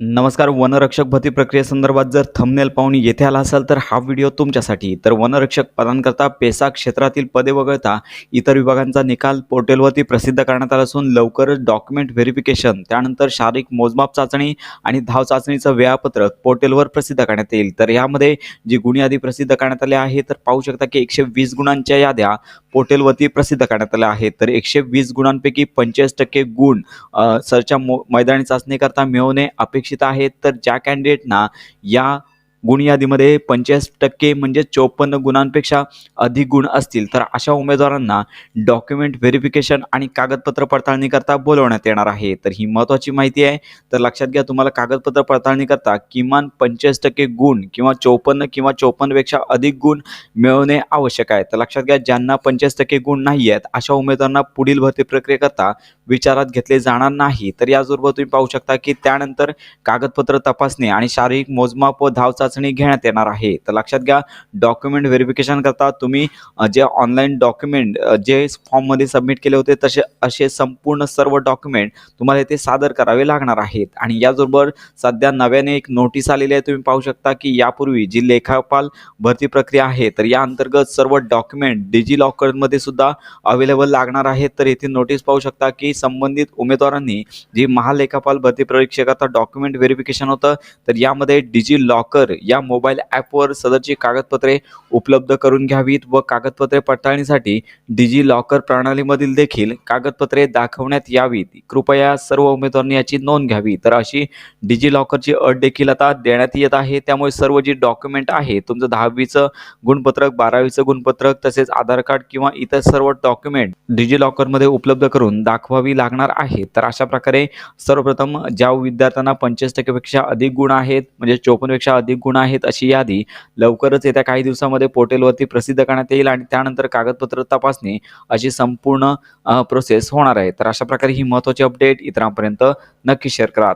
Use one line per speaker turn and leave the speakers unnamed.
नमस्कार वनरक्षक भरती प्रक्रियेसंदर्भात जर थंबनेल पाहून येथे आला असाल तर हा व्हिडिओ तुमच्यासाठी. तर वनरक्षक पदांकरता पेसा क्षेत्रातील पदे वगळता इतर विभागांचा निकाल पोर्टलवरती प्रसिद्ध करण्यात आला असून लवकरच डॉक्युमेंट व्हेरिफिकेशन त्यानंतर शारीरिक मोजमाप चाचणी आणि धाव चाचणीचं वेळापत्रक पोर्टलवर प्रसिद्ध करण्यात येईल. तर यामध्ये जी गुण यादी प्रसिद्ध करण्यात आली आहे तर पाहू शकता की एकशे वीस गुणांच्या याद्या पोर्टलवरती प्रसिद्ध करण्यात आल्या आहेत. तर एकशे वीस गुणांपैकी पंचेचाळीस टक्के गुण सरच्या मो मैदानी चाचणीकरता मिळवणे अपेक्षित आहेत तर ज्या कॅन्डिडेटना या गुण यादीमध्ये पंचेचाळीस टक्के म्हणजे चोपन्न गुणांपेक्षा अधिक गुण असतील. तर अशा उमेदवारांना डॉक्युमेंट व्हेरिफिकेशन आणि कागदपत्र पडताळणीकरता बोलवण्यात येणार आहे. तर ही महत्त्वाची माहिती आहे. तर लक्षात घ्या तुम्हाला कागदपत्र पडताळणीकरता किमान पंचेचाळीस टक्के गुण किंवा चोपन्न किंवा चोपन्नपेक्षा अधिक गुण मिळवणे आवश्यक आहे. तर लक्षात घ्या ज्यांना पंचेचाळीस टक्के गुण नाही आहेत अशा उमेदवारांना पुढील भरती प्रक्रियेकरता विचारात घेतले जाणार नाही. तर याचबरोबर तुम्ही पाहू शकता की त्यानंतर कागदपत्र तपासणी आणि शारीरिक मोजमाप व धावचा चाचणी घेण्यात येणार आहे. तर लक्षात घ्या डॉक्युमेंट व्हेरिफिकेशन करता तुम्ही जे ऑनलाईन डॉक्युमेंट जे फॉर्ममध्ये सबमिट केले होते तसे असे संपूर्ण सर्व डॉक्युमेंट तुम्हाला इथे सादर करावे लागणार आहेत. आणि याचबरोबर सध्या नव्याने एक नोटीस आलेली आहे तुम्ही पाहू शकता की यापूर्वी जी लेखापाल भरती प्रक्रिया आहे तर या अंतर्गत सर्व डॉक्युमेंट डिजी लॉकरमध्ये सुद्धा अवेलेबल लागणार आहेत. तर येथे नोटीस पाहू शकता की संबंधित उमेदवारांनी जी महालेखापाल भरती परीक्षेकरता डॉक्युमेंट व्हेरिफिकेशन होतं तर यामध्ये डिजी लॉकर या मोबाईल ॲपवर सदरची कागदपत्रे उपलब्ध करून घ्यावीत व कागदपत्रे पडताळणीसाठी डिजी लॉकर प्रणालीमधील देखील कागदपत्रे दाखवण्यात यावीत. कृपया सर्व उमेदवारांनी याची नोंद घ्यावी. तर अशी डिजी लॉकरची अट देखील आता देण्यात येत आहे. त्यामुळे सर्व जी डॉक्युमेंट आहे तुमचं दहावीचं गुणपत्रक बारावीचं गुणपत्रक तसेच आधार कार्ड किंवा इतर सर्व डॉक्युमेंट डिजी लॉकरमध्ये उपलब्ध करून दाखवावी लागणार आहे. तर अशा प्रकारे सर्वप्रथम ज्या विद्यार्थ्यांना पंचवीस टक्केपेक्षा अधिक गुण आहेत म्हणजे चोपन्नपेक्षा अधिक गुण गुण आहेत अशी यादी लवकरच येत्या काही दिवसामध्ये पोर्टलवरती प्रसिद्ध करण्यात येईल आणि त्यानंतर कागदपत्र तपासणी अशी संपूर्ण प्रोसेस होणार आहे. तर अशा प्रकारे ही महत्त्वाची अपडेट इतरांपर्यंत नक्की शेअर करा.